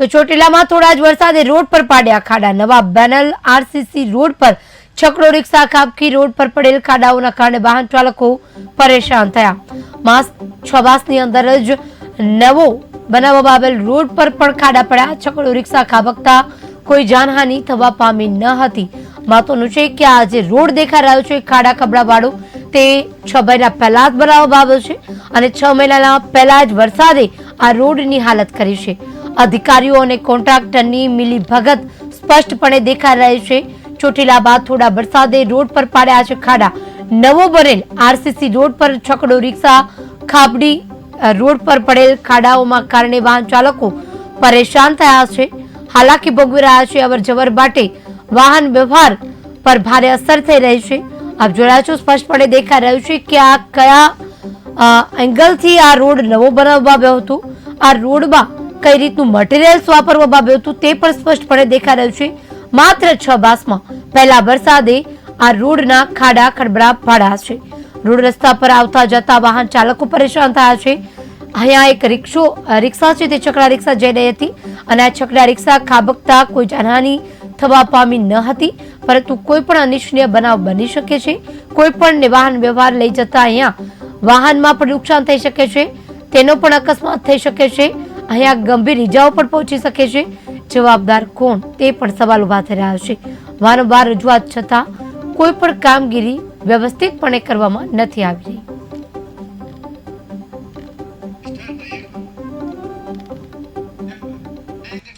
તો ચોટીલામાં થોડા જ વરસાદે રોડ પર પાડ્યા ખાડા. નવા બેનલ આરસીસી રોડ પર છકડો રિક્ષા ખાબકી રોડ પર પડેલ ખાડાઓના કારણે વાહન ચાલકો પરેશાન થયા. માસ છ માસની અંદર જ નવો બનાવવામાં આવેલ રોડ પર પણ ખાડા પડ્યા. છકડો રિક્ષા ખાબકતા કોઈ જાનહાનિ થવા પામી ન હતી. મહત્વનું છે કે આ જે રોડ દેખાઈ રહ્યો છે, ખાડા ખબડા વાળો તે છ મહિના પહેલા જ બનાવવામાં આવ્યો છે અને છ મહિનાના પહેલા જ વરસાદે આ રોડની હાલત કરી છે. અધિકારીઓ અને કોન્ટ્રાક્ટરની મિલી ભગત સ્પષ્ટપણે દેખાઈ રહી છે. ચોટીલા બાદ થોડા વરસાદે રોડ પર પાડ્યા છે ખાડા. નવો બનેલ આરસીસી રોડ પર છકડો રિક્ષા ખાબડી રોડ પર પડેલ ખાડાઓમાં કારણે વાહન ચાલકો પરેશાન થયા છે. હાલાકી ભોગવી રહ્યા છે. અવર જવર માટે વાહન વ્યવહાર પર ભારે અસર થઈ રહી છે. આપ જોયા છો, સ્પષ્ટપણે દેખાઈ રહ્યું છે કે આ કયા એંગલથી આ રોડ નવો બનાવવામાં આવ્યો હતો. આ રોડમાં કઈ રીતનું મટીરિયલ્સ વાપરવામાં આવ્યું હતું તે પણ સ્પષ્ટપણે દેખાઈ રહ્યું છે. માત્ર છ માસમાં પહેલા વરસાદે આ રોડના ખાડા ખડબડા પાડ્યા છે. રોડ રસ્તા પર આવતા જતા વાહન ચાલકો પરેશાન થયા છે. અહીંયા એક રિક્ષો રિક્ષા છે તે છકડા રિક્ષા જઈ રહી હતી અને આ છકડા રિક્ષા ખાબકતા કોઈ જાનહાની થવા પામી ન હતી, પરંતુ કોઈ પણ અનિચ્છનીય બનાવ બની શકે છે. કોઈ પણ વાહન વ્યવહાર લઈ જતા અહીંયા વાહનમાં પણ નુકસાન થઈ શકે છે. તેનો પણ અકસ્માત થઈ શકે છે. અહીંયા ગંભીર ઇજાઓ પણ પહોંચી શકે છે. જવાબદાર કોણ તે પણ સવાલ ઊભા થઈ રહ્યા છે. વારંવાર રજૂઆત છતાં કોઈ પણ કામગીરી વ્યવસ્થિતપણે કરવામાં નથી આવી રહી.